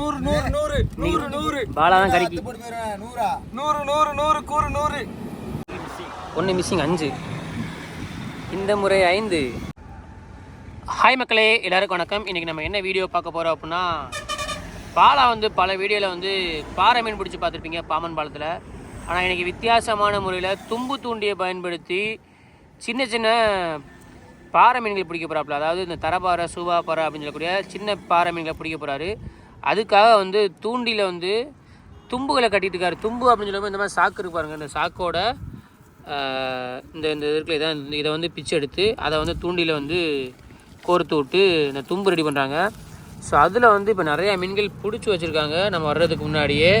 நூறு நூறு நூறு நூறு நூறு. பாலா தான் கறிக்கு நூறா. நூறு நூறு நூறு கூறு நூறு. ஒன்று மிஸ்ஸிங் அஞ்சு. இந்த முறை ஐந்து. ஹாய் மக்களே எல்லாருக்கும் வணக்கம். இன்றைக்கி நம்ம என்ன வீடியோ பார்க்க போகிறோம் அப்படின்னா பாலா வந்து பல வீடியோவில் வந்து பாறை மீன் பிடிச்சி பார்த்துருப்பீங்க பாமன் பாலத்தில். ஆனால் இன்றைக்கி வித்தியாசமான முறையில் தும்பு தூண்டியை பயன்படுத்தி சின்ன சின்ன பாறை மீன்கள் பிடிக்க போகிறாப்புல அதாவது இந்த தரப்பாறை சூவாப்பாறை அப்படின்னு சொல்லக்கூடிய சின்ன பாறை மீன்களை பிடிக்க போகிறாரு அதுக்காக வந்து தூண்டியில் வந்து தும்புகளை கட்டிட்டு இருக்காரு. தும்பு அப்படின்னு சொல்லும்போது இந்த மாதிரி சாக்கு இருக்கு பாருங்க. இந்த சாக்கோட இந்த இந்த இருக்குல்ல இதான் இந்த- இதை வந்து பிச்சு எடுத்து அதை வந்து தூண்டியில் வந்து கோர்த்து விட்டு இந்த தும்பு ரெடி பண்ணுறாங்க ஸோ அதில் வந்து இப்போ நிறையா மீன்கள் பிடிச்சி வச்சுருக்காங்க நம்ம வர்றதுக்கு முன்னாடியே.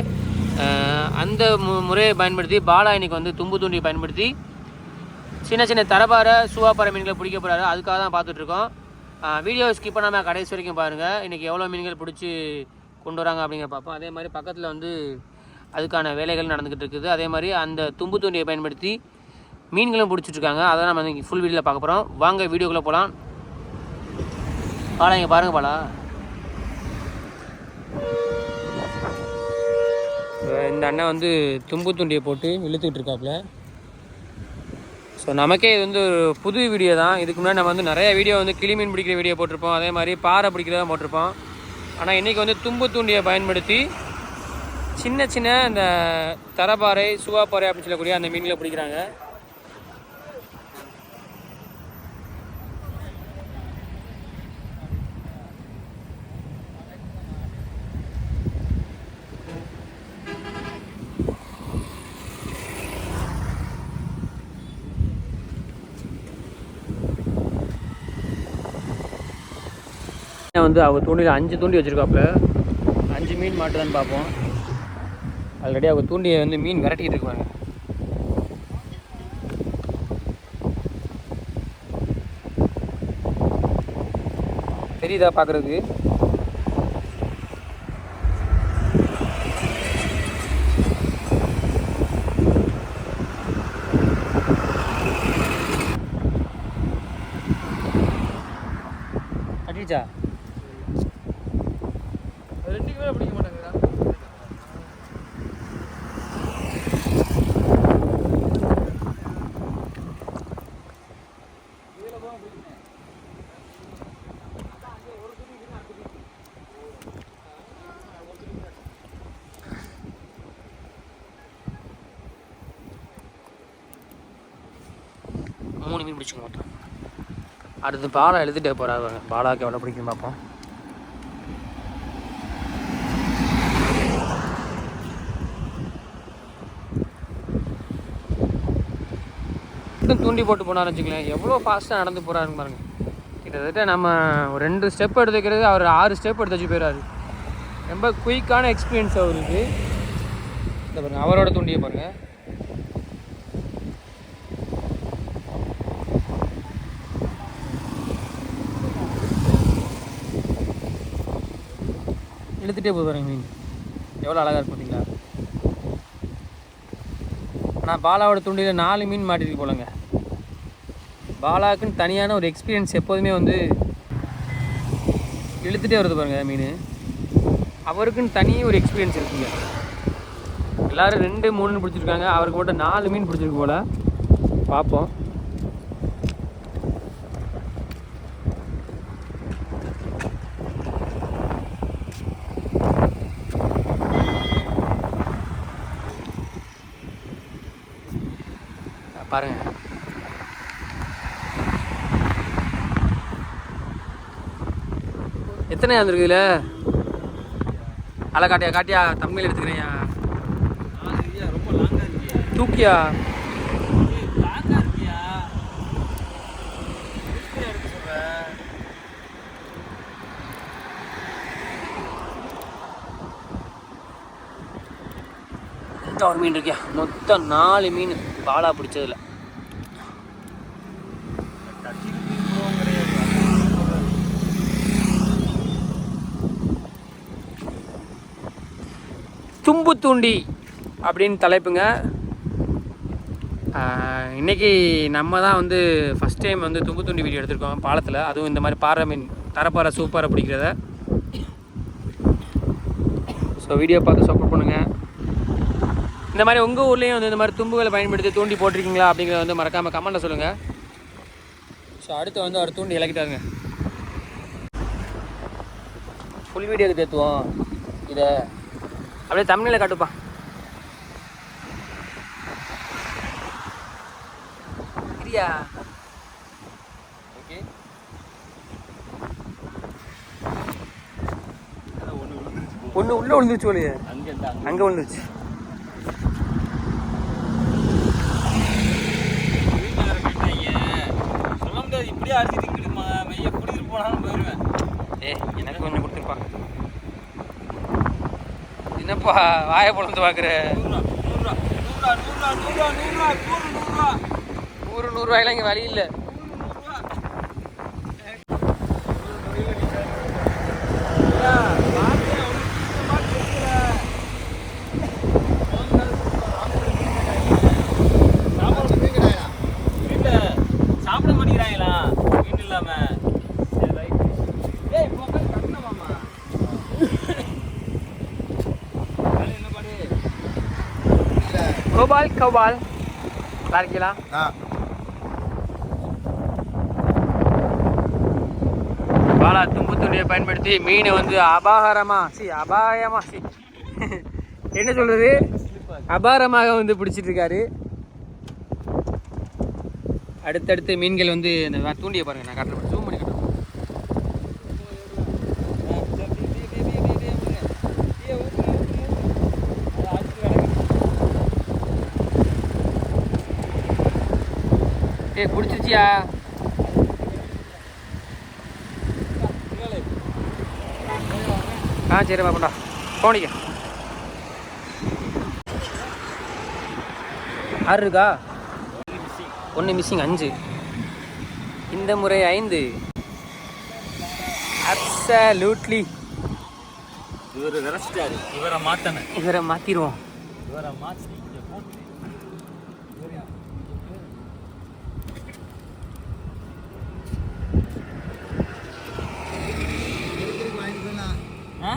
அந்த மு முறையை பயன்படுத்தி பாலாயினிக்கு வந்து தும்பு தூண்டியை பயன்படுத்தி சின்ன சின்ன தரபார சூவாப்பாறை மீன்களை பிடிக்க போகிறாரு அதுக்காக தான் பார்த்துட்ருக்கோம் வீடியோ ஸ்கிப் பண்ணாமல் கடைசி வரைக்கும் பாருங்கள் இன்றைக்கி எவ்வளோ மீன்கள் பிடிச்சி கொண்டு வராங்க அப்படிங்கிற பார்ப்போம். அதே மாதிரி பக்கத்தில் வந்து அதுக்கான வேலைகள் நடந்துக்கிட்டு இருக்குது. அதே மாதிரி அந்த தும்பு தூண்டியை பயன்படுத்தி மீன்களும் பிடிச்சிட்ருக்காங்க அதை நம்ம இன்றைக்கி ஃபுல் வீடியோவில் பார்க்க போகிறோம் வாங்க வீடியோக்குள்ளே போகலாம் பாலா இங்கே பாருங்கள் பாலா. இந்த அண்ணன் வந்து தும்பு தூண்டியை போட்டு இழுத்துக்கிட்டு இருக்காப்புல. ஸோ நமக்கே இது வந்து ஒரு புது வீடியோ தான். இதுக்கு முன்னாடி நம்ம வந்து நிறைய வீடியோ வந்து கிளி மீன் பிடிக்கிற வீடியோ போட்டிருப்போம். அதே மாதிரி பாறை பிடிக்கிறதா போட்டிருப்போம். ஆனால் இன்றைக்கி வந்து தும்பு தூண்டியை பயன்படுத்தி சின்ன சின்ன இந்த தரப்பாறை சுவாப்பாறை அப்படின்னு சொல்லக்கூடிய அந்த மீன்களை பிடிக்கிறாங்க. வந்து அவங்க தூண்டியில் அஞ்சு தூண்டி வச்சுருக்காப்புல. அஞ்சு மீன் மாட்டுதான்னு பார்ப்போம் ஆல்ரெடி அவங்க தூண்டியை வந்து மீன் விரட்டிக்கிட்டு இருப்பாங்க தெரியுதா பார்க்குறதுக்கு ரெண்டுக்கு பிடிக்க மாட்டாங்க. மூணு மீன் பிடிச்சிக்க மாட்டோம் அடுத்து பாலா எழுதிட்டே போகிறாங்க பாலாவுக்கு எவ்வளோ பிடிக்கும் பார்ப்போம். மட்டும் தூண்டி போட்டு போனார் வச்சுக்கலாம் எவ்வளோ ஃபாஸ்ட்டாக நடந்து போகிறாருன்னு பாருங்க. கிட்டத்தட்ட நம்ம ஒரு ரெண்டு ஸ்டெப் எடுத்துக்கிறது அவர் ஆறு ஸ்டெப் எடுத்து வச்சு போயிடாரு ரொம்ப குயிக்கான எக்ஸ்பீரியன்ஸ் அவருக்கு. இந்த பாருங்க அவரோட தூண்டியை பாருங்க. இழுத்துட்டே போய் மீன். எவ்வளோ அழகாக இருக்கு பார்த்தீங்களா? ஆனால் பாலாவோட தூண்டியில் நாலு மீன் மாட்டிருக்கு போலங்க. பாலாவுக்குன்னு தனியான ஒரு எக்ஸ்பீரியன்ஸ் எப்போதுமே வந்து இழுத்துகிட்டே வருது பாருங்க மீன். அவருக்குன்னு தனி ஒரு எக்ஸ்பீரியன்ஸ் இருக்குங்க. எல்லாரும் ரெண்டு மூணுன்னு பிடிச்சிருக்காங்க. அவருக்கு மட்டும் நாலு மீன் பிடிச்சிருக்கு போல். பார்ப்போம். பாருங்க. எத்தனை வந்துருக்கு இதில் அலை காட்டியா காட்டியா தமிழ் இருக்கியா தூக்கியா? இந்த ஒரு மீன் இருக்கியா? மொத்தம் நாலு மீன் பாலா பிடிச்சதுல. தும்பு தூண்டி அப்படின்னு தலைப்புங்க. இன்றைக்கி இன்னைக்கு நம்ம தான் வந்து ஃபஸ்ட் டைம் வந்து தும்பு தூண்டி வீடியோ எடுத்திருக்கோம் பாலத்தில். அதுவும் இந்த மாதிரி பாறை மீன் தரப்பாறை சூப்பராக பிடிக்கிறத. ஸோ வீடியோ பார்த்து சப்போர்ட் பண்ணுங்கள் இந்த மாதிரி உங்கள் ஊர்லேயும் வந்து இந்த மாதிரி தும்புகளை பயன்படுத்தி தூண்டி போட்டிருக்கீங்களா அப்படிங்கிறத வந்து மறக்காமல் கமெண்ட்டில் சொல்லுங்கள் ஸோ அடுத்து வந்து அவர் தூண்டி இலக்கிட்டாருங்க. Full video தேத்துவோம். இதை அப்படியே தமிழில் காட்டுப்பா. சரியா ஓகே ஒன்று உள்ளே விழுந்துருச்சு போலியே. அங்கே விழுந்துருச்சு. திங்கிடுமா மெய்ய குடிச்சிட்டு போனாலும் போயிடுவேன் ஏ எனக்கு கொஞ்சம் கொடுத்துருப்பா. என்னப்பா வாயை பொழந்து பார்க்குற நூறு நூறுரூவா. நூறு நூறுரூவாயில இங்கே வழி இல்லை. கோபால் கோபால் நல்லா இருக்கீங்களா பாலா தும்பு துண்டியை பயன்படுத்தி மீனை வந்து அபாகாரமா சி அபாயமா சி. என்ன சொல்றது? அபாரமாக வந்து பிடிச்சிட்டு இருக்காரு அடுத்தடுத்து மீன்கள் வந்து இந்த தூண்டியை பாருங்க நான் காட்டுறேன். ஏய் பிடிச்சிச்சியா ஆ சரி பாப்பா போனிக்க ஆறு இருக்கா? ஒன்று மிஸ்ஸிங் அஞ்சு. இந்த முறை ஐந்து. அப்சல்யூட்லி இவரு விரைச்சிட்டாரு இவரை மாத்தன இவரை மாற்றிடுவோம் இவரை மாத்தி இங்க போட்டு ஆ?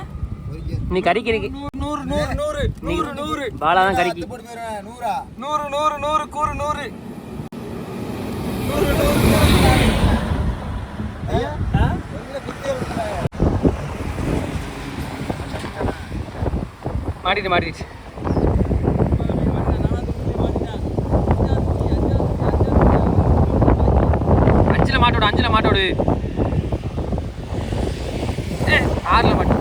நீ கறிக்கிறீங்க நூறு நூறு நூறு நூறு நூறு. பாலா தான் கறிக்கு நூறு. நூறு நூறு கூறு நூறு. ஆ? மாட்டிட்டு மாட்டிடுச்சு அஞ்சில் மாட்டோடு அஞ்சில் மாட்டோடு ஏ ஆறில் மாட்டு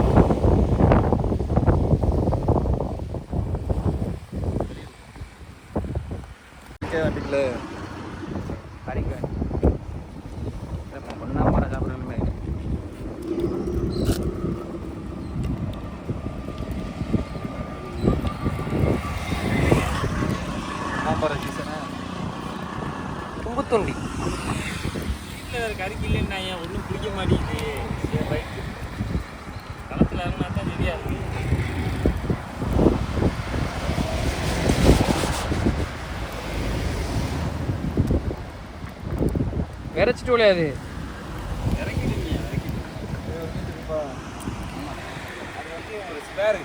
கறிக்கு ஒன்றா மாட சாப்பிடணுமே தும்புத்துண்டி வீட்டில் வேறு கறிக்கு இல்லைன்னா ஏன் ஒன்றும் பிடிக்க மாட்டேங்குது. சரி ரைட்டு களத்தில் இறங்கினா தான் இருக்கு. விரைச்சிட்டு விளையாது. இறங்கிடுங்க இறங்கிட்டு அது வந்து ஒரு ஸ்பேரு